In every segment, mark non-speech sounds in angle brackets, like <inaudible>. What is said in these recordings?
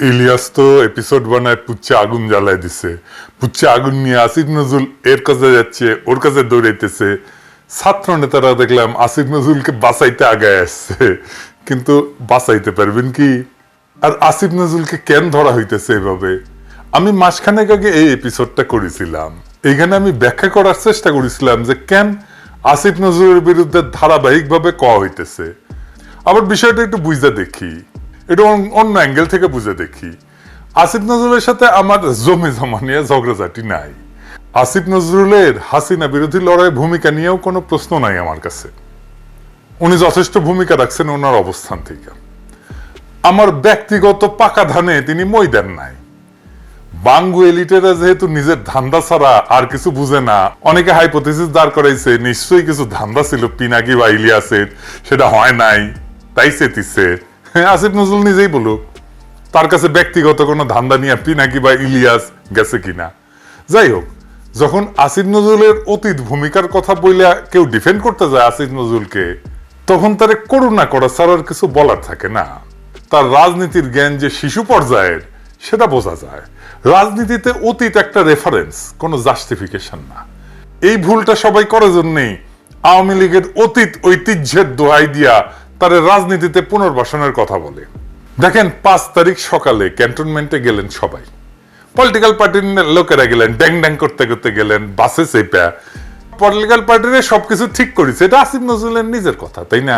ইলিয়াস তো এপিসোড বানায় পুচ্ছে আগুন জ্বালায় দিছে। পুচ্ছে আগুন নিয়ে আসিফ নজরুল এর কাছে যাচ্ছে, ওর কাছে দৌড়াইতেছে। ছাত্র নেতারা দেখলাম আসিফ নজরুলকে বাঁচাইতে আগায় আসছে। কিন্তু বাঁচাইতে পারবেন কি? আর আসিফ নজরুলকে কেন ধরা হইতেছে এভাবে? আমি মাসখানেক আগে এই এপিসোডটা করেছিলাম। এইখানে আমি ব্যাখ্যা করার চেষ্টা করেছিলাম যে কেন আসিফ নজরুলের বিরুদ্ধে ধারাবাহিকভাবে ক হইতেছে। আবার বিষয়টা একটু বুঝতে দেখি। এটা অন্য অ্যাঙ্গেল থেকে বুঝে দেখি। আসিফ নজরুলের সাথে আমার জমি জমা নিয়ে ঝগড়াঝাটি নাই। আসিফ নজরুলের হাসিনা বিরোধী লড়াই ভূমিকা নিয়েও কোনো প্রশ্ন নাই আমার কাছে। উনি যথেষ্ট ভূমিকা রাখছেন ওনার অবস্থান থেকে। আমার ব্যক্তিগত পাকা ধানে তিনি মই দেন নাই। বাঙ্গু এলিটেরা যেহেতু নিজের ধান্দা ছাড়া আর কিছু বুঝে না, অনেকে হাইপোথেসিস দাঁড় করাইছে, নিশ্চয়ই কিছু ধান্দা ছিল, পিনাকি বা ইলিয়াসের, সেটা হয় নাই, তাই চেতিছে। আসিফ নজরুল নিজেই বলুক, তার কাছে ব্যক্তিগত কোনো ধান্দা নিয়ে পিনাকি বা ইলিয়াস গেছে কিনা? যাই হোক, যখন আসিফ নজরুলের অতীত ভূমিকার কথা বইলে কেউ ডিফেন্ড করতে যায় আসিফ নজরুলকে, তখন তারে করুণা করা ছাড়া আর কিছু বলার থাকে না। তার রাজনীতির জ্ঞান যে শিশু পর্যায়ের, সেটা বোঝা যায়। রাজনীতিতে অতীত একটা রেফারেন্স কোনো জাস্টিফিকেশন না। এই ভুলটা সবাই করে জন্যেই আওয়ামী লীগের অতীত ঐতিহ্যের দোহাই দিয়া তার রাজনীতিতে পুনর্বাসনের কথা বলে। দেখেন, পাঁচ তারিখ সকালে ক্যান্টনমেন্টে গেলেন সবাই। পলিটিক্যাল পার্টির লোকেরা গেলেন ড্যাং ড্যাং করতে করতে গেলেন, বাসে চেপা। পলিটিক্যাল পার্টির সবকিছু ঠিক করেছে, এটা আসিফ নজরুলের নিজের কথা, তাই না?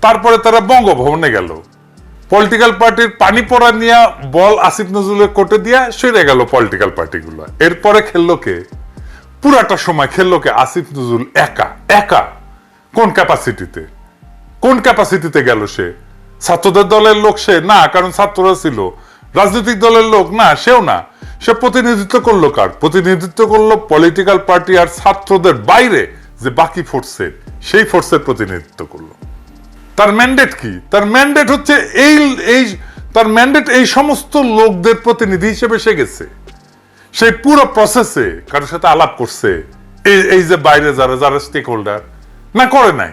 তারপরে তারা বঙ্গভবনে গেল। পলিটিক্যাল পার্টির পানি পড়া নিয়ে বল আসিফ নজরুলের কোর্টে দিয়া সেরে গেল পলিটিক্যাল পার্টিগুলো। এরপরে খেললো কে? পুরাটা সময় খেললো কে আসিফ নজরুল একা একা। কোন ক্যাপাসিটিতে কোন ক্যাপাসিটিতে গেল সে? ছাত্রদের দলের লোক সে? না, কারণ ছাত্ররা ছিল। রাজনৈতিক দলের লোক? না, সেও না। সে প্রতিনিধিত্ব করল কার? প্রতিনিধিত্ব করল পলিটিক্যাল পার্টি আর ছাত্রদের বাইরে যে বাকি ফোর্সের সেই ফোর্সের প্রতিনিধিত্ব করল। তার ম্যান্ডেট কি? তার ম্যান্ডেট হচ্ছে এই এই, তার ম্যান্ডেট এই সমস্ত লোকদের প্রতিনিধি হিসেবে সে গেছে। সেই পুরো প্রসেসে কারোর সাথে আলাপ করছে। এই এই যে বাইরে যারা যারা স্টেক হোল্ডার না, করে নাই।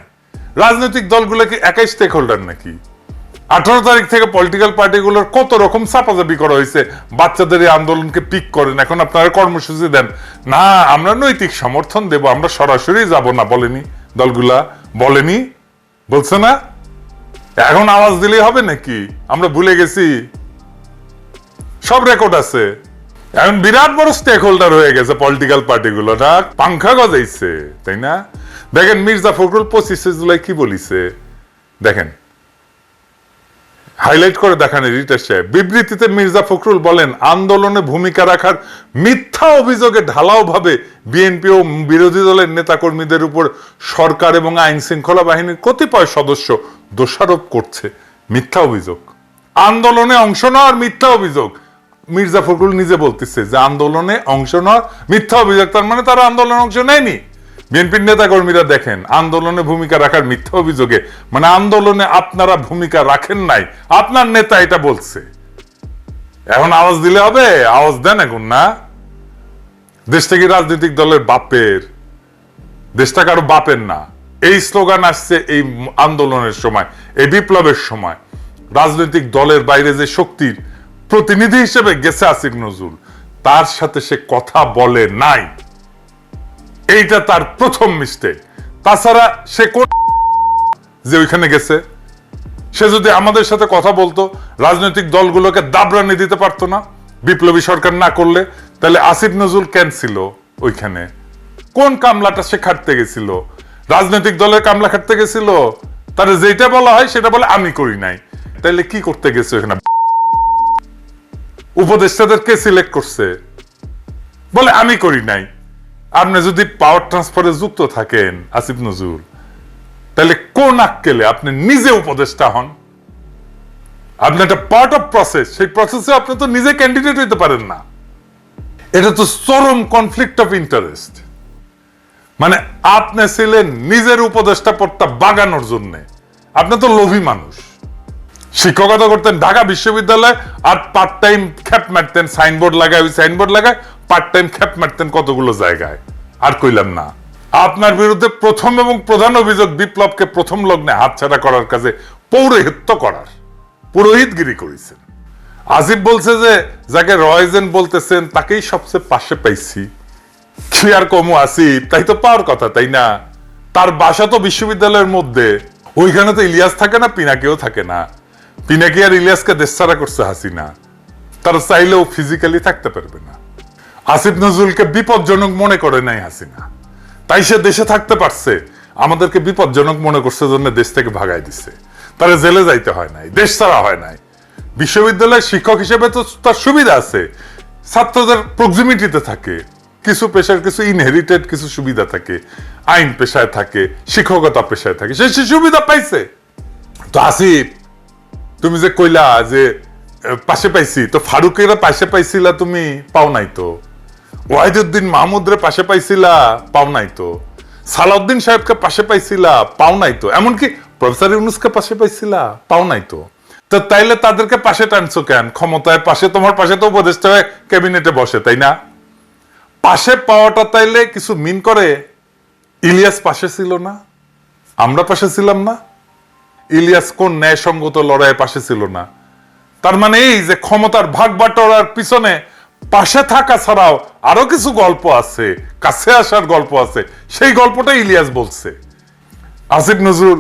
রাজনৈতিক দলগুলো কি একাই স্টেক হোল্ডার নাকি? আঠারো তারিখ থেকে পলিটিক্যাল পার্টিগুলোর কত রকম চাপাচাপি করা হয়েছে? বাচ্চাদের এই আন্দোলনকে পিক করেন, এখন আপনারা কর্মসূচি দেন। না, আমরা নৈতিক সমর্থন দেব, আমরা সরাসরি যাব না, বলেনি। দলগুলা বলেনি? বলছে না? এখন আওয়াজ দিলেই হবে নাকি? আমরা ভুলে গেছি। সব রেকর্ড আছে। এখন বিরাট বড় স্টেক হোল্ডার হয়ে গেছে পলিটিক্যাল পার্টিগুলো না পাংখা গজাইছে, তাই না? দেখেন মির্জা ফখরুল পঁচিশে জুলাই কি বলিছে? দেখেন। হাইলাইট করে দেখান রিটার সাহেব। বিবৃতিতে মির্জা ফখরুল বলেন, আন্দোলনে ভূমিকা রাখার মিথ্যা অভিযোগে ঢালাও ভাবে বিএনপি ও বিরোধী দলের নেতাকর্মীদের উপর সরকার এবং আইন শৃঙ্খলা বাহিনীর কতিপয় সদস্য দোষারোপ করছে। মিথ্যা অভিযোগ। আন্দোলনে অংশ নেওয়ার মিথ্যা অভিযোগ। মির্জা ফখরুল নিজে বলতেছে যে, আন্দোলনে অংশ নেওয়ার মিথ্যা অভিযোগ, তার মানে তারা আন্দোলনে অংশ নেয়নি। বিএনপির নেতা কর্মীরা দেখেন, আন্দোলনে ভূমিকা রাখার মিথ্যা অভিযোগে মানে আন্দোলনে আপনারা ভূমিকা রাখেন নাই। আপনার নেতা এটা বলছে। এখন আওয়াজ দিলে হবে, আওয়াজ দেন এখন, না? দেশটা কি রাজনৈতিক দলের বাপের দেশটা কারও বাপের না। এই স্লোগান আসছে এই আন্দোলনের সময়, এই বিপ্লবের সময়। রাজনৈতিক দলের বাইরে যে শক্তির প্রতিনিধি হিসেবে গেছে আসিফ নজরুল, তার সাথে সে কথা বলে নাই। এইটা তার প্রথম মিস্টেক তাছাড়া সে কোন যে ওইখানে গেছে, সে যদি আমাদের সাথে কথা বলতো, রাজনৈতিক দলগুলোকে দাবরানি দিতে পারতো না, বিপ্লবী সরকার না করলে, তাহলে আসিফ নজরুল কেন ছিল ওইখানে? কোন কামলাটা সে খাটতে গেছিল? রাজনৈতিক দলের কামলা খাটতে গেছিল? তাহলে যেটা বলা হয়, সেটা বলে আমি করি নাই। তাহলে কি করতে গেছে ওখানে উপদেষ্টাদের কে সিলেক্ট করছে? বলে আমি করি নাই। আপনি যদি পাওয়ার ট্রান্সফারে যুক্ত থাকেন, আসিফ নজরুল, তাহলে কোন আক্কেলে আপনি নিজে উপদেষ্টা হন? আপনি একটা পার্ট অফ প্রসেস সেই প্রসেসে আপনি তো নিজে ক্যান্ডিডেট হইতে পারেন না। এটা তো চরম কনফ্লিক্ট অফ ইন্টারেস্ট মানে আপনি ছিলেন নিজের উপদেষ্টা পদটা বাগানোর জন্য। আপনি তো লোভী মানুষ। শিক্ষকতা করতেন ঢাকা বিশ্ববিদ্যালয়ে আর পার্ট টাইম খ্যাপ মারতেন সাইনবোর্ড লাগায়, ওই সাইনবোর্ড লাগায় পার্ট টাইম খ্যাপ মারতেন কতগুলো জায়গায়? আর কইলাম না। আপনার বিরুদ্ধে প্রথম এবং প্রধান অভিযোগ বিপ্লবকে প্রথম লগ্নে হাতছাড়া করার কাজে পৌরোহিত্য করার। পুরোহিতগিরি করেছেন। আজিব বলছে যে, যাকে রয়জেন বলতেছেন, তাকেই সবচেয়ে পাশে পাইছি। কি আর কমু আসিফ, তাই তো পাওয়ার কথা, তাই না? তার বাসা তো বিশ্ববিদ্যালয়ের মধ্যে। ওইখানে তো ইলিয়াস থাকে না, পিনাকিও থাকে না। পিনাকি আর ইলিয়াসকে দেশছাড়া করছে হাসিনা। তারা চাইলেও ফিজিক্যালি থাকতে পারবে না। আসিফ নজরুলকে বিপজ্জনক মনে করে নাই হাসিনা। তাই সে দেশে থাকতে পারছে, আমাদেরকে বিপজ্জনক মনে করছে জন্য দেশ থেকে ভাগাই দিছে। তারা জেলে যাইতে হয় নাই, দেশ ছাড়া হয় নাই। বিশ্ববিদ্যালয়ের শিক্ষক হিসেবে তো তার সুবিধা আছে, ছাত্রদের প্রক্সিমিটিতে থাকে, কিছু পেশার কিছু ইনহেরিটেড কিছু সুবিধা থাকে, আইন পেশায় থাকে, শিক্ষকতা পেশায় থাকে, সে সুবিধা পাইছে। তো আসিফ, তুমি যে কইলা যে পাশে পাইছি, তো ফারুকেরা পাশে পাইছিলা তুমি, পাও নাই তো? ওয়াহিদুদ্দিন মাহমুদরে পাশে পাইছিলা, পাও নাই তো। সালাউদ্দিন সাহেবকে পাশে পাইছিলা, পাও নাই তো। এমনকি প্রফেসর ইউনুসকে পাশে পাইছিলা, পাও নাই তো। তো তাইলে তাদেরকে পাশে টানছো কেন? ক্ষমতায় পাশে, তোমার পাশে তো উপদেষ্টা হয়ে ক্যাবিনেটে বসে, তাই না? পাশে পাওয়াটা তাইলে কিছু মিন করে, ইলিয়াস পাশে ছিল না? আমরা পাশে ছিলাম না? ইলিয়াস কোন ন্যায়সঙ্গত লড়াইয়ের পাশে ছিল না? তার মানে এই যে ক্ষমতার ভাগ বাটোয়ারার পিছনে পাশে থাকা ছাড়াও আরও কিছু গল্প আছে, কাছে আসার গল্প আছে। সেই গল্পটা ইলিয়াস বলছে। আসিফ নজরুল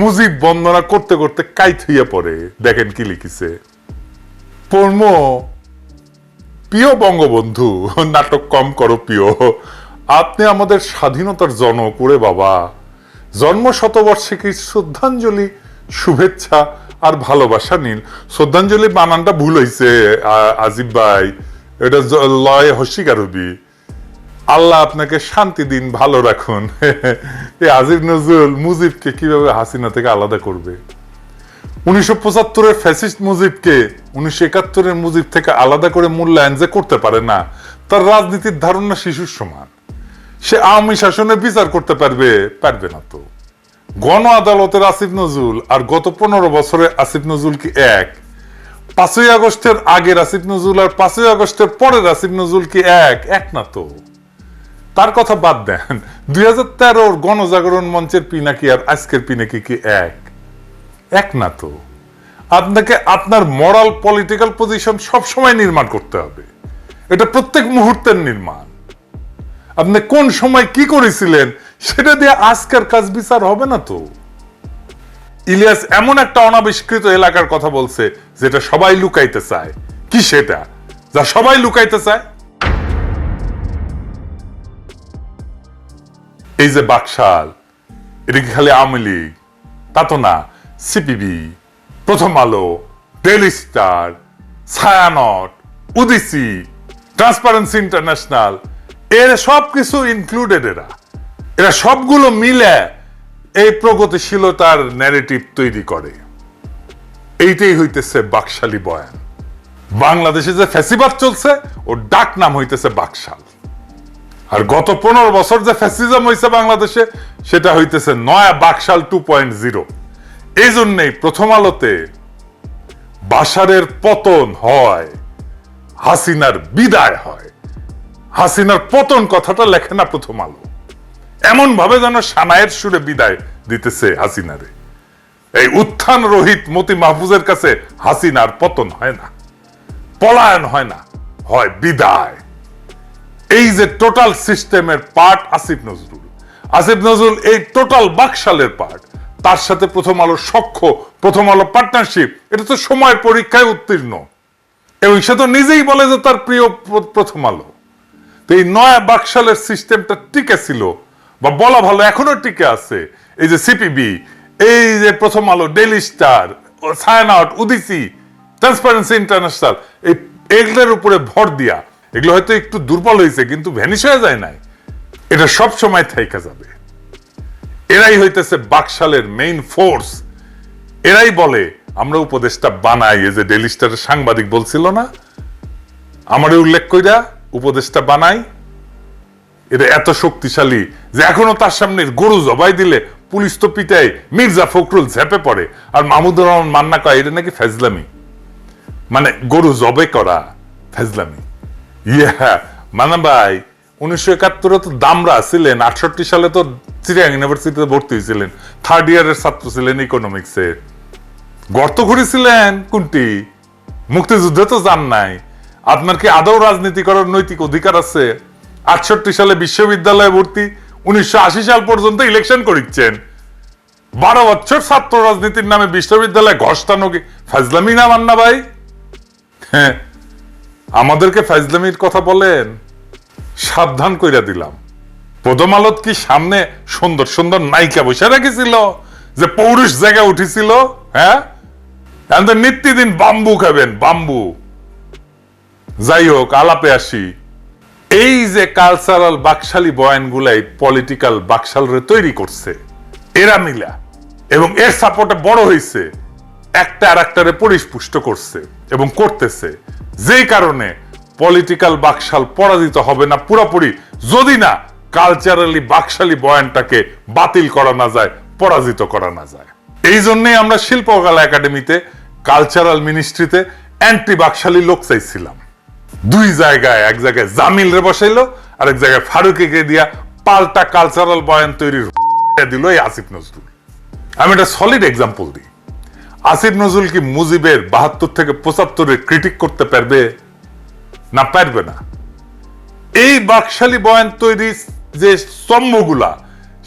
মুজিব বন্দনা করতে করতে কাইত হইয়া পড়ে। দেখেন কি লিখিছে। পড়ম প্রিয় বঙ্গবন্ধু, নাটক কম করো প্রিয়। আপনি আমাদের স্বাধীনতার জনক করে বাবা। জন্ম শতবর্ষে শ্রদ্ধাঞ্জলি, শুভেচ্ছা আর ভালোবাসা নিন শ্রদ্ধাঞ্জলি বানানটা ভুল হয়েছে আজিব ভাই। এটা লয় হসিকার হবি আল্লাহ আপনাকে শান্তি দিন, ভালো রাখুন। <laughs> এই আজিব নজরুল মুজিবকে কীভাবে হাসিনা থেকে আলাদা করবে? উনিশশো পঁচাত্তরের ফ্যাসিস্ট মুজিবকে উনিশশো একাত্তরের মুজিব থেকে আলাদা করে মূল্যায়ন যে করতে পারে না, তার রাজনীতির ধারণা শিশুর সমান। সে আওয়ামী শাসনে বিচার করতে পারবে পারবে না তো। গণ আদালতের আসিফ নজরুল আর গত পনেরো বছরে আসিফ নজরুল কি এক? পাঁচই আগস্টের আগের আসিফ নজরুল আর পাঁচই আগস্টের পরের আসিফ নজরুল কি এক? এক না তো। তার কথা বাদ দেন। দুই হাজার তেরোর গণজাগরণ মঞ্চের পিনাকি আর আজকের পিনাকি কি এক? এক না তো। আপনাকে আপনার মরাল পলিটিক্যাল পজিশন সবসময় নির্মাণ করতে হবে। এটা প্রত্যেক মুহূর্তের নির্মাণ। আপনি কোন সময় কি করেছিলেন, সেটা দিয়ে আজকের কাজ বিচার হবে না তো। ইলিয়াস এমন একটা অনাবিষ্কৃত এলাকার কথা বলছে, যেটা সবাই লুকাইতে চায়। কি সেটা? যা সবাই লুকাইতে চায়? এই যে বাকশাল, এটা কি খালি আওয়ামী লীগ? তা তো না, CPB, Prothom Alo Daily Star, Chhayanaut, Udichi, Transparency International, এর সব কিছু ইনক্লুডেড এরা। এরা সবগুলো মিলে এই প্রগতিশীলতার ন্যারেটিভ তৈরি করে। এইটাই হইতেছে বাকশালী বয়ান। বাংলাদেশে যে ফ্যাসিবাদ চলছে, ওর ডাক নাম হইতেছে বাকশাল। আর গত পনেরো বছর যে ফ্যাসিজম হয়েছে বাংলাদেশে, সেটা হইতেছে নয়া বাকশাল টু পয়েন্ট জিরো এই জন্যেই প্রথম আলোতে বাসারের পতন হয়, হাসিনার বিদায় হয়। হাসিনার পতন কথাটা লেখে না প্রথম আলো। এমন ভাবে যেন সানায়ের সুরে বিদায় দিতেছে হাসিনারে। এই উত্থান রহিত মতি মাহফুজের কাছে হাসিনার পতন হয় না, পলায়ন হয় না, হয় বিদায়। এই যে টোটাল সিস্টেমের পার্ট আসিফ নজরুল আসিফ নজরুল এই টোটাল বাকশালের পার্ট, তার সাথে প্রথম আলো সখ্য, প্রথম আলো পার্টনারশিপ এটা তো সময় পরীক্ষায় উত্তীর্ণ। এবং সে তো নিজেই বলে যে তার প্রিয় প্রথম আলো। তো এই নয়া বাকশালের সিস্টেমটা টিকে ছিল বা বলা ভালো, এখনও টিকে আছে। এই যে সিপিবি এই যে Prothom Alo Daily Star Chhayanaut Udichi Transparency International এই এগুলোর উপরে ভর দিয়া, এগুলো হয়তো একটু দুর্বল হয়েছে কিন্তু ভ্যানিশ হয়ে যায় নাই। এটা সব সময় থাইকা যাবে। এরাই হইতেছে বাকশালের মেইন ফোর্স এরাই বলে, আমরা উপদেশটা বানাই। এই যে ডেলি স্টারের সাংবাদিক বলছিল না? আমারে উল্লেখ কইরা উপদেশটা বানাই। এটা এত শক্তিশালী যে এখনও তার সামনে গরু জবাই দিলে পুলিশ তো পিটায়, মির্জা ফখরুল ঝেপে পড়ে। আর মাহমুদুর রহমান মান্না কয়, এটা নাকি ফেজলামি? মানে গরু জবে করা ফেজলামি। ইয়া মানে ভাই, উনিশশো একাত্তরে তো দামরা ছিলেন, আটষট্টি সালে তো চিরিয়াং ইউনিভার্সিটিতে ভর্তি হয়েছিলেন থার্ড ইয়ারের ছাত্র ছিলেন ইকোনমিক্সে গর্ত ঘুরেছিলেন কোনটি? মুক্তিযুদ্ধে তো যান নাই। আপনার কি আদৌ রাজনীতি করার নৈতিক অধিকার আছে? আটষট্টি সালে বিশ্ববিদ্যালয়ে ভর্তি, উনিশশো আশি সাল পর্যন্ত ইলেকশন করিচ্ছেন। বারো বছর ছাত্র রাজনীতির নামে বিশ্ববিদ্যালয়ে ঘষ্টানো কি ফাজলামি না, মান্না ভাই? হ্যাঁ আমাদেরকে ফাজলামির কথা বলেন। সাবধান কইরা দিলাম। প্রথম আলোত কি সামনে সুন্দর সুন্দর নায়িকা বসে রেখেছিল? যে পৌরুষ জায়গা উঠেছিল? হ্যাঁ? নিত্যদিন বাম্বু খাবেন, বাম্বু। যাই হোক, আলাপে আসি। এই যে কালচারাল বাকশালী বয়ানগুলাই পলিটিক্যাল বাকশালরে তৈরি করছে, এরা মিলা, এবং এর সাপোর্টে বড় হয়েছে একটা আর একটারে পরিস্পুষ্ট করছে এবং করতেছে। যেই কারণে পলিটিক্যাল বাকশাল পরাজিত হবে না পুরোপুরি, যদি না কালচারালি বাকশালী বয়ানটাকে বাতিল করা না যায়, পরাজিত করা না যায়। এই জন্যই আমরা শিল্পকলা একাডেমিতে কালচারাল মিনিস্ট্রিতে অ্যান্টি বাকশালী লোক চাইছিলাম। দুই জায়গায়, এক জায়গায় জামিল রে বসাইলো আর এক জায়গায় ফারুকিকে দিয়া পাল্টা কালচারাল বয়ান তৈরির দিল এই আসিফ নজরুল। আমি একটা সলিড এক্সাম্পল দিই। আসিফ নজরুল কি মুজিবের বাহাত্তর থেকে পঁচাত্তরে ক্রিটিক করতে পারবে? না পারবে না। এই বাকশালী বয়ান তৈরি যে স্তম্ভগুলা,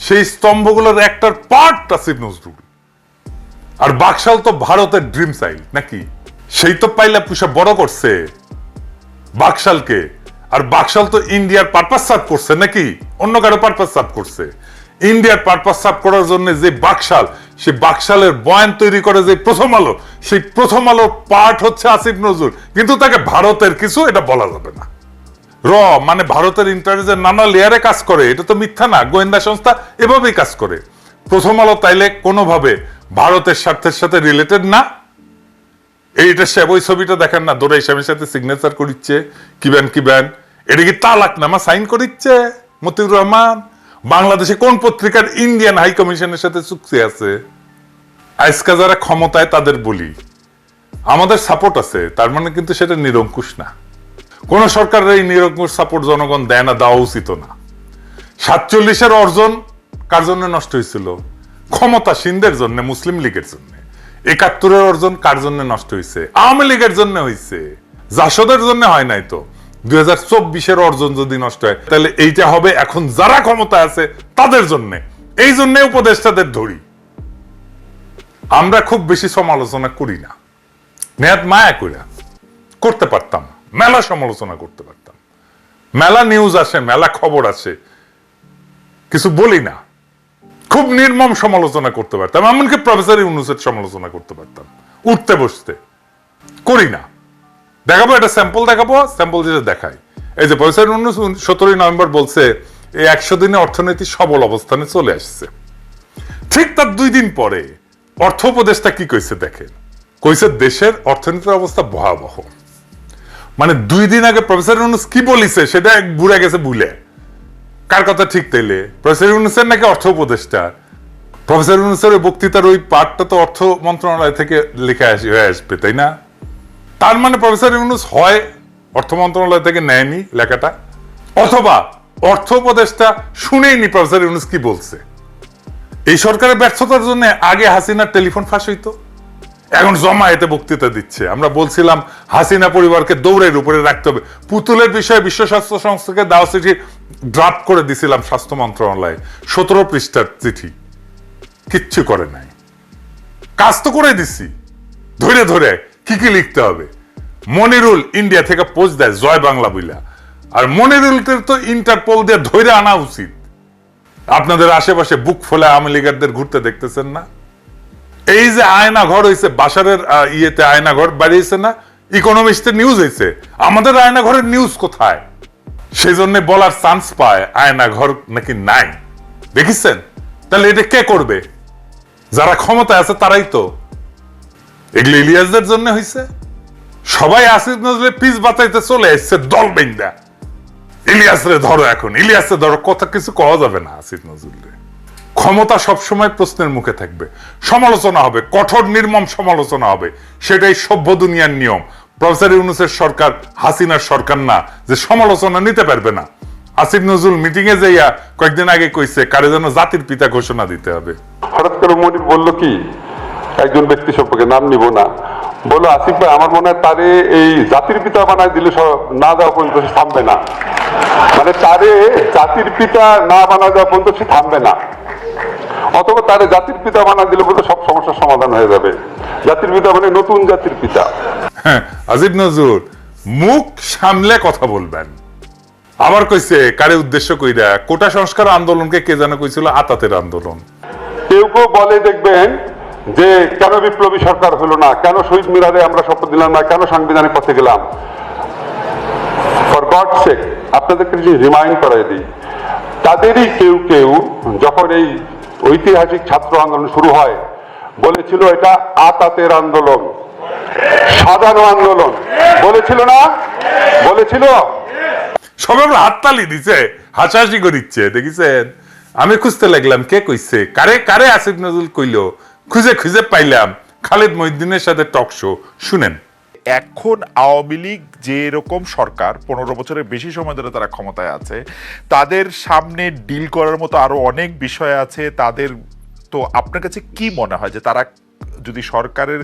সেই স্তম্ভগুলোর একটার পার্ট আসিফ নজরুল। আর বাকশাল তো ভারতের ড্রিম সাইল নাকি? সেই তো পাইলা পুষা বড় করছে। বাকশালকে। আর বাকশাল তো ইন্ডিয়ার পারপাস সার্ভ করছে নাকি? অন্য কারও পারপাস সার্ভ করছে। ইন্ডিয়ার পারপাস সার্ভ করার জন্য যে বাকশাল, সে বাকশালের বয়ান তৈরি করে যে প্রথম আলো, সেই প্রথম আলোর পার্ট হচ্ছে আসিফ নজরুল। কিন্তু তাকে ভারতের কিছু এটা বলা যাবে না। র মানে ভারতের ইন্টারনেটের নানা লেয়ারে কাজ করে, এটা তো মিথ্যা না, গোয়েন্দা সংস্থা এভাবেই কাজ করে। প্রথম আলো তাইলে কোনোভাবে ভারতের স্বার্থের সাথে রিলেটেড না এইটা সে ওই ছবিটা দেখেন না দোরা ইসলামের সাথে সিগনেচার করিচ্ছে কিবেন কিবেন এটা কি তালাক নামা সাইন করিচ্ছে? মতিউর রহমান, বাংলাদেশে কোন পত্রিকার ইন্ডিয়ান হাই কমিশনের সাথে চুক্তি আছে? আজকা যারা ক্ষমতায় তাদের বলি। আমাদের সাপোর্ট আছে, তার মানে কিন্তু সেটা নিরঙ্কুশ না। কোন সরকারের এই নিরঙ্কুশ সাপোর্ট জনগণ দেয় না, দেওয়া উচিত না। সাতচল্লিশের অর্জন কার জন্য নষ্ট হয়েছিল? ক্ষমতাসীনদের জন্য, মুসলিম লীগের জন্য। একাত্তরের অর্জন কার জন্য নষ্ট হয়েছে আওয়ামী লীগের জন্য হয়েছে জাসদের জন্য হয় নাই তো? দুই হাজার অর্জন যদি নষ্ট হয়, তাহলে এইটা হবে এখন যারা ক্ষমতা আছে, তাদের জন্য। এই জন্য উপদেষ্টাদের ধরি। আমরা খুব বেশি সমালোচনা করি না। নেহাত মায়া কইরা করতে পারতাম। মেলা সমালোচনা করতে পারতাম। মেলা নিউজ আসে, মেলা খবর আসে। কিছু বলি না। খুব নির্মম সমালোচনা করতে পারতাম, এমনকি প্রফেসর ইউনুসের সমালোচনা করতে পারতাম। উঠতে বসতে। করি না। দেখাবো একটা স্যাম্পল দেখাবো, স্যাম্পল যেটা দেখাই। এই যে প্রফেসর ইউনুস সতেরোই নভেম্বর বলছে, এই একশো দিনে অর্থনীতি সবল অবস্থানে চলে আসছে। ঠিক তার দুই দিন পরে অর্থ উপদেষ্টা কি কইছে দেখেন? কইছে, দেশের অর্থনীতির অবস্থা ভয়াবহ। মানে দুই দিন আগে প্রফেসর ইউনুস কি বলিছে, সেটা এক বুড়ে গেছে ভুলে কার কথা ঠিক তাইলে? প্রফেসর ইউনুসের নাকি অর্থ উপদেষ্টা? প্রফেসর ইউনুসের ওই বক্তৃতার ওই পাঠটা তো অর্থ মন্ত্রণালয় থেকে লেখা আসি, হয়ে আসবে, তাই না? তার মানে প্রফেসর ইউনুস হয় অর্থ মন্ত্রণালয় থেকে নেয়নি লেখাটা? অথবা অর্থ উপদেষ্টা শুনেইনি প্রফেসর ইউনুস কি বলছে? এই সরকারের ব্যর্থতার জন্য আগে হাসিনার টেলিফোন ফাঁস হইতো? এখন জমা এতে বক্তৃতা দিচ্ছে। আমরা বলছিলাম, হাসিনা পরিবারকে দৌড়ের উপরে রাখতে হবে। পুতুলের বিষয়ে বিশ্ব স্বাস্থ্য সংস্থাকে দেওয়া চিঠি ড্রাফট করে দিছিলাম স্বাস্থ্য মন্ত্রণালয়ে। সতেরো পৃষ্ঠার চিঠি। কিচ্ছু করে নাই। কাজ তো করে দিছি। ধরে ধরে কি কি লিখতে হবে? মনিরুল ইন্ডিয়া থেকে পোস্ট দেয়, জয় বাংলা বইলা। আর মনিরুলদের তো ইন্টারপোল দিয়ে ধরে আনা উচিত। আপনাদের আশেপাশে বুক ফোলা আওয়ামী ঘুরতে দেখতেছেন না? এই যে আয়না ঘর হয়েছে বাসারের ইয়েতে আয়না ঘর বাড়িয়েছে না ইকোনমিস্টের নিউজ হয়েছে আমাদের আয়না ঘরের নিউজ কোথায়? সেই জন্য বলার চান্স পায় আয়না ঘর নাকি নাই। দেখিছেন? তাহলে এটা কে করবে? যারা ক্ষমতায় আছে তারাই তো। এগুলো ইলিয়াসদের জন্য হয়েছে সবাই আসিফ নজরুলের পিস বাঁচাইতে চলে এসছে, দল বেন্দা ইলিয়াসরে ধরো এখন। ইলিয়াসরে ধরো, কথা কিছু কওয়া যাবে না আসিফ নজরুলের ক্ষমতা সবসময় প্রশ্নের মুখে থাকবে। সমালোচনা হবে, কঠোর নির্মম সমালোচনা হবে। সেটাই সভ্য দুনিয়ার নিয়ম। প্রফেসর ইউনুসের সরকার, হাসিনার সরকার না, যে সমালোচনা নিতে পারবে না। আসিফ নজরুল মিটিং এ যাইয়া কয়েকদিন আগে কইছে, কারে যেন জাতির পিতা ঘোষণা দিতে হবে। হঠাৎ করে মনির বলল কি, একজন ব্যক্তি সম্পর্কে নাম নিব না। বলো আসিফ ভাই, আমার মনে হয় তারে এই জাতির পিতা বানায় দিলে না দেওয়া পর্যন্ত সে থামবে না। মানে তারে জাতির পিতা না বানা দেওয়া পর্যন্ত সে থামবে না। অথবা তার জাতির পিতা বানা দিলে বলতে সব সমস্যার সমাধান হয়ে যাবে। জাতির পিতা মানে নতুন জাতির পিতা। হ্যাঁ, আজিব নজরুল মুখ সামলে কথা বলবেন। আবার কইছে কারে উদ্দেশ্য কইরা কোটা সংস্কার আন্দোলনকে কে যেন কইছিল আতাতের আন্দোলন। কেউ কেউ বলে দেখবেন যে কেন বিপ্লবী সরকার হলো না? কেন শহীদ মিনারে আমরা শপথ দিলাম না? কেন সাংবিধানিক পথে গেলাম? ফর গড সেক আপনাদেরকে রিমাইন্ড করাই দিই। তাদেরই কেউ কেউ যখন এই ঐতিহাসিক ছাত্র আন্দোলন শুরু হয়। বলেছিল এটা আতাতের আন্দোলন। সাজানো আন্দোলন। বলেছিল না? বলেছিল? সবাই আবার হাততালি দিছে, হাসাহাসি করিচ্ছে, দেখিছেন? আমি খুঁজতে লাগলাম, কে কইছে? কারে কারে আসিফ নজরুল কইলো? খুঁজে খুঁজে পাইলাম, খালিদ মহিদ্দিনের সাথে টক শো, শুনেন। এখন আওয়ামী লীগ যে রকম সরকার, পনেরো বছরের বেশি সময় ধরে তারা ক্ষমতায় আছে, তাদের সামনে ডিল করার মতো আরও অনেক বিষয় আছে, তাদের, তো আপনার কাছে কি মনে হয় যে তারা যদি সরকারের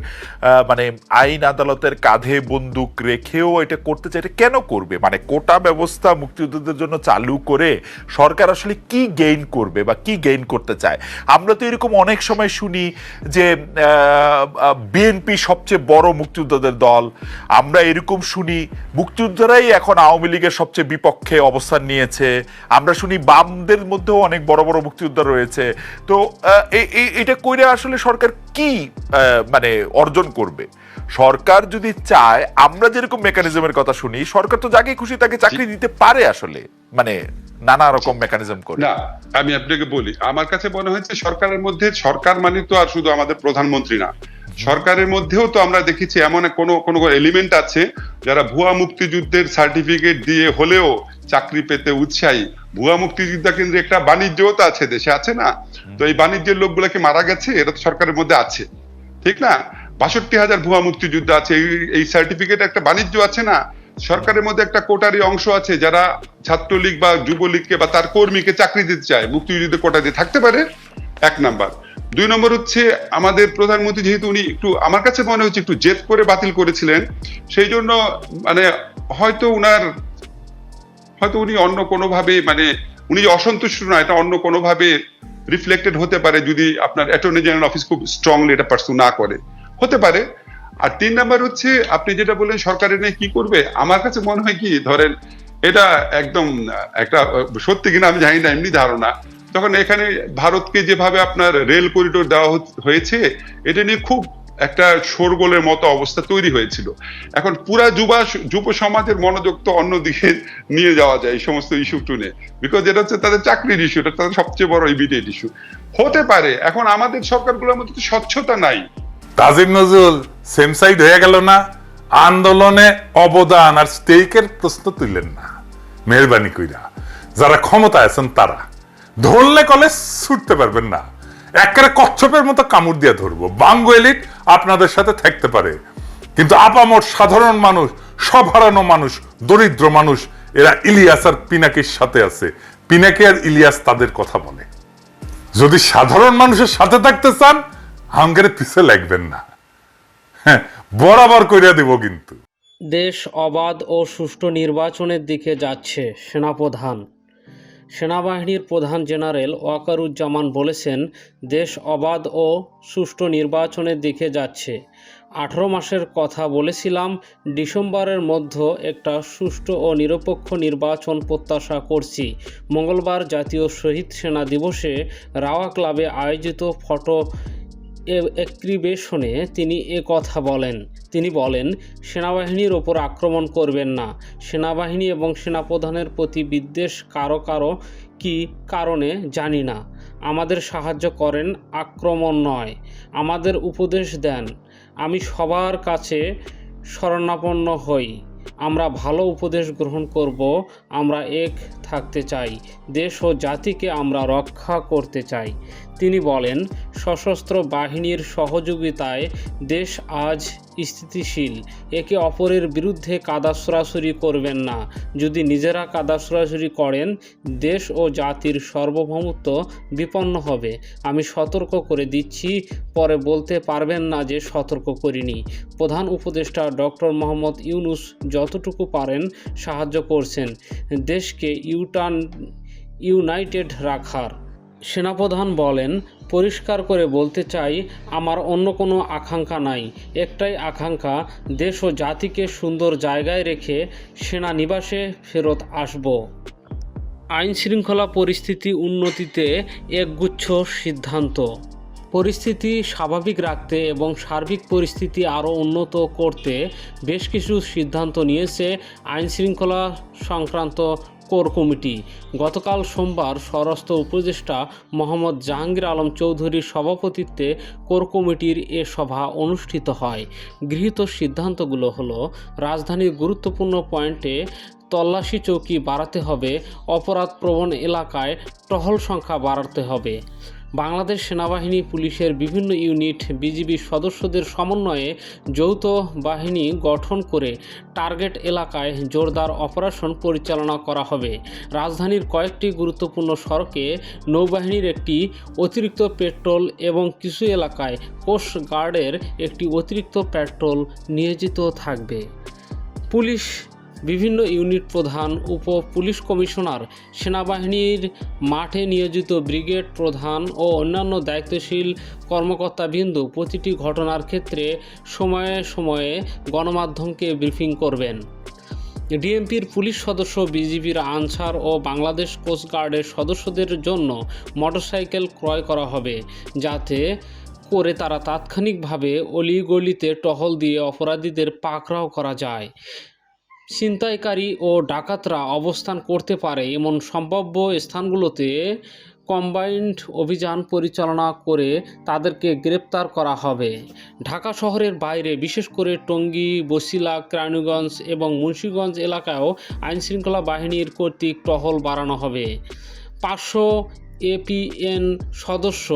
মানে আইন আদালতের কাঁধে বন্দুক রেখেও এটা করতে চায়, এটা কেন করবে? মানে কোটা ব্যবস্থা মুক্তিযোদ্ধাদের জন্য চালু করে সরকার আসলে কি গেইন করবে বা কি গেইন করতে চায়? আমরা তো এরকম অনেক সময় শুনি যে বিএনপি সবচেয়ে বড় মুক্তিযোদ্ধাদের দল। আমরা এরকম শুনি, মুক্তিযোদ্ধারাই এখন আওয়ামী লীগের সবচেয়ে বিপক্ষে অবস্থান নিয়েছে। আমরা শুনি বামদের মধ্যেও অনেক বড় বড় মুক্তিযোদ্ধা রয়েছে। তো এটা কইরা আসলে সরকার কি মানে অর্জন করবে। সরকার যদি চায় আমরা যেরকম মেকানিজমের কথা শুনি সরকার তো যাকে খুশি তাকে চাকরি দিতে পারে আসলে। মানে নানা রকম মেকানিজম করে। না আমি আপনাকে বলি আমার কাছে মনে হয়েছে সরকারের মধ্যে সরকার মানে তো আর শুধু আমাদের প্রধানমন্ত্রী না। সরকারের মধ্যেও তো আমরা দেখেছি এমন কোনো কোনো এলিমেন্ট আছে যারা ভুয়া মুক্তিযুদ্ধের সার্টিফিকেট দিয়ে হলেও চাকরি পেতে উৎসাহী। ভুয়া মুক্তিযোদ্ধা কেন্দ্রে একটা বাণিজ্যও তো আছে দেশে আছে না? তো এই বাণিজ্যের লোকগুলা কি মারা গেছে? এটা তো সরকারের মধ্যে আছে। ঠিক না? বাষট্টি হাজার ভুয়া মুক্তিযুদ্ধ আছে। এই- এই সার্টিফিকেট একটা বাণিজ্য আছে না? সরকারের মধ্যে একটা কোটারি অংশ আছে যারা ছাত্রলীগ বা যুবলীগকে বা তার কর্মীকে চাকরি দিতে চায়। মুক্তিযুদ্ধে কোটা দিয়ে থাকতে পারে। এক নাম্বার। দুই নম্বর হচ্ছে, আমাদের প্রধানমন্ত্রী যেহেতু উনি একটু, আমার কাছে মনে হচ্ছে একটু জেদ করে বাতিল করেছিলেন, সেই জন্য মানে হয়তো উনার, হয়তো উনি অন্য কোনোভাবে মানে উনি যে অসন্তুষ্ট না, এটা অন্য কোনোভাবে রিফ্লেক্টেড হতে পারে যদি আপনার অ্যাটর্নি জেনারেল অফিস খুব স্ট্রংলি এটা পার্সু না করে। হতে পারে। আর তিন নাম্বার হচ্ছে, আপনি যেটা বললেন সরকারের নিয়ে কি করবে, আমার কাছে মনে হয় কি, ধরেন এটা একদম, একটা, সত্যি কিনা আমি জানি না, এমনি ধারণা। তখন এখানে ভারতকে যেভাবে আপনার রেল করিডোর দেওয়া হয়েছে, এটা নিয়ে খুব একটা শোরগোলের মতো অবস্থা তৈরি হয়েছিল। এখন পুরা যুবা, যুব সমাজের মনোযোগ তো অন্যদিকে নিয়ে যাওয়া যায় এই সমস্ত ইস্যু টুনে বিকজ এটা হচ্ছে তাদের চাকরির ইস্যু এটা তাদের সবচেয়ে বড় ইমিডিয়েট ইস্যু হতে পারে, এখন আমাদের সরকারগুলোর মধ্যে তো স্বচ্ছতা নাই। তাজিম নজরুল সেম সাইড হয়ে গেল না? আন্দোলনে অবদান আর স্টেকের প্রশ্ন তুললেন না। মেহরবানি কইরা। যারা ক্ষমতায় আছেন তারা। ধরলে কলে ছুটতে পারবেন না। একেবারে কচ্ছপের মতো কামড় দিয়ে ধরবো। বাঙ্গো এলিট আপনাদের সাথে থাকতে পারে। কিন্তু আপামর সাধারণ মানুষ সব হারানো মানুষ, দরিদ্র মানুষ, এরা ইলিয়াস আর পিনাকির সাথে আছে। পিনাকি আর ইলিয়াস তাদের কথা বলে যদি সাধারণ মানুষের সাথে থাকতে চান, হাঙ্গারে পিছে লাগবেন না। হ্যাঁ বরাবর কইরা দিব কিন্তু। দেশ অবাধ ও সুষ্ঠু নির্বাচনের দিকে যাচ্ছে সেনাপ্রধান। সেনাবাহিনীর প্রধান জেনারেল ওয়াকারুজ্জামান বলেছেন, দেশ অবাধ ও সুষ্ঠু নির্বাচনের দিকে যাচ্ছে। আঠারো মাসের কথা বলেছিলাম, ডিসেম্বরের মধ্যে একটা সুষ্ঠু ও নিরপেক্ষ নির্বাচন প্রত্যাশা করছি। মঙ্গলবার জাতীয় শহীদ সেনা দিবসে রাওয়া ক্লাবে আয়োজিত ফটো এক্রিবেশনে তিনি এ কথা বলেন। তিনি বলেন, সেনাবাহিনীর ওপর আক্রমণ করবেন না। সেনাবাহিনী এবং সেনাপ্রধানের প্রতি বিদ্বেষ কারও কারও কি কারণে জানি না। আমাদের সাহায্য করেন, আক্রমণ নয়। আমাদের উপদেশ দেন। আমি সবার কাছে শরণাপন্ন হই। আমরা ভালো উপদেশ গ্রহণ করব। আমরা এক থাকতে চাই। দেশ ও জাতিকে আমরা রক্ষা করতে চাই। তিনি বলেন, সশস্ত্র বাহিনীর সহযোগিতায় দেশ আজ স্থিতিশীল। একে অপরের বিরুদ্ধে কাদা সরাসরি করবেন না। যদি নিজেরা কাদা সরাসরি করেন, দেশ ও জাতির সার্বভৌমত্ব বিপন্ন হবে। আমি সতর্ক করে দিচ্ছি, পরে বলতে পারবেন না যে সতর্ক করিনি। প্রধান উপদেষ্টা ডক্টর মোহাম্মদ ইউনুস যতটুকু পারেন সাহায্য করছেন। দেশকে ইউটার্ন, ইউনাইটেড রাখার সেনাপ্রধান বলেন, পরিষ্কার করে বলতে চাই, আমার অন্য কোনো আকাঙ্ক্ষা নাই। একটাই আকাঙ্ক্ষা, দেশ ও জাতিকে সুন্দর জায়গায় রেখে সেনানিবাসে ফেরত আসব। আইন শৃঙ্খলা পরিস্থিতি উন্নতিতে একগুচ্ছ সিদ্ধান্ত। পরিস্থিতি স্বাভাবিক রাখতে এবং সার্বিক পরিস্থিতি আরও উন্নত করতে বেশ কিছু সিদ্ধান্ত নিয়েছে আইন শৃঙ্খলা সংক্রান্ত কোর কমিটি। গতকাল সোমবার স্বরাষ্ট্র উপদেষ্টা মোহাম্মদ জাহাঙ্গীর আলম চৌধুরীর সভাপতিত্বে কোর কমিটির এ সভা অনুষ্ঠিত হয়। গৃহীত সিদ্ধান্তগুলো হলো, রাজধানীর গুরুত্বপূর্ণ পয়েন্টে তল্লাশি চৌকি বাড়াতে হবে, অপরাধ প্রবণ এলাকায় টহল সংখ্যা বাড়াতে হবে। বাংলাদেশ সেনাবাহিনী, পুলিশের বিভিন্ন ইউনিট, বিজিবি সদস্যদের সমন্বয়ে যৌথ বাহিনী গঠন করে টার্গেট এলাকায় জোরদার অপারেশন পরিচালনা করা হবে। রাজধানীর কয়েকটি গুরুত্বপূর্ণ সড়কে নৌবাহিনীর একটি অতিরিক্ত পেট্রোল এবং কিছু এলাকায় কোস্ট গার্ডের একটি অতিরিক্ত পেট্রোল নিয়োজিত থাকবে। পুলিশ বিভিন্ন ইউনিট প্রধান, উপ পুলিশ কমিশনার, সেনাবাহিনীর মাঠে নিয়োজিত ব্রিগেড প্রধান ও অন্যান্য দায়িত্বশীল কর্মকর্তাবৃন্দ প্রতিটি ঘটনার ক্ষেত্রে সময়ে সময়ে গণমাধ্যমকে ব্রিফিং করবেন। ডিএমপির পুলিশ সদস্য বিজিবির আনসার ও বাংলাদেশ কোস্টগার্ডের সদস্যদের জন্য মোটরসাইকেল ক্রয় করা হবে, যাতে করে তারা তাৎক্ষণিকভাবে অলিগলিতে টহল দিয়ে অপরাধীদের পাকড়াও করা যায়। ছিনতাইকারী ও ডাকাতরা অবস্থান করতে পারে এমন সম্ভাব্য স্থানগুলোতে কম্বাইন্ড অভিযান পরিচালনা করে তাদেরকে গ্রেপ্তার করা হবে। ঢাকা শহরের বাইরে, বিশেষ করে টঙ্গী, বসিলা, কেরানীগঞ্জ এবং মুন্সীগঞ্জ এলাকায়ও আইনশৃঙ্খলা বাহিনীর কর্তৃক টহল বাড়ানো হবে। পাঁচশো এপিএন সদস্য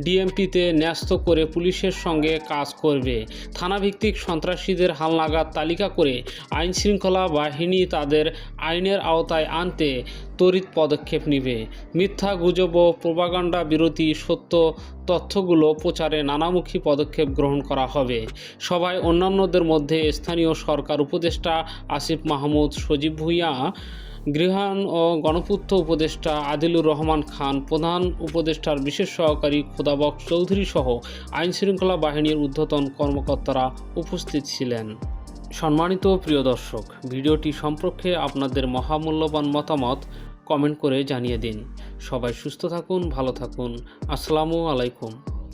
ডিএমপিতে ন্যস্ত করে পুলিশের সঙ্গে কাজ করবে। থানাভিত্তিক সন্ত্রাসীদের হালনাগাদ তালিকা করে আইন শৃঙ্খলা বাহিনী তাদের আইনের আওতায় আনতে তড়িৎ পদক্ষেপ নেবে। মিথ্যা গুজব ও প্রোপাগান্ডা বিরোধী সত্য তথ্যগুলো প্রচারে নানামুখী পদক্ষেপ গ্রহণ করা হবে। সভায় অন্যান্যদের মধ্যে স্থানীয় সরকার উপদেষ্টা আসিফ মাহমুদ সজীব ভুইয়া গৃহায়ণ ও গণপূর্ত উপদেষ্টা আদিলুর রহমান খান, প্রধান উপদেষ্টার বিশেষ সহকারী খোদাবক চৌধুরী সহ আইনশৃঙ্খলা বাহিনীর ঊর্ধ্বতন কর্মকর্তারা উপস্থিত ছিলেন। সম্মানিত প্রিয় দর্শক, ভিডিওটি সম্পর্কে আপনাদের মহামূল্যবান মতামত কমেন্ট করে জানিয়ে দিন। সবাই সুস্থ থাকুন, ভালো থাকুন। আসসালামু আলাইকুম।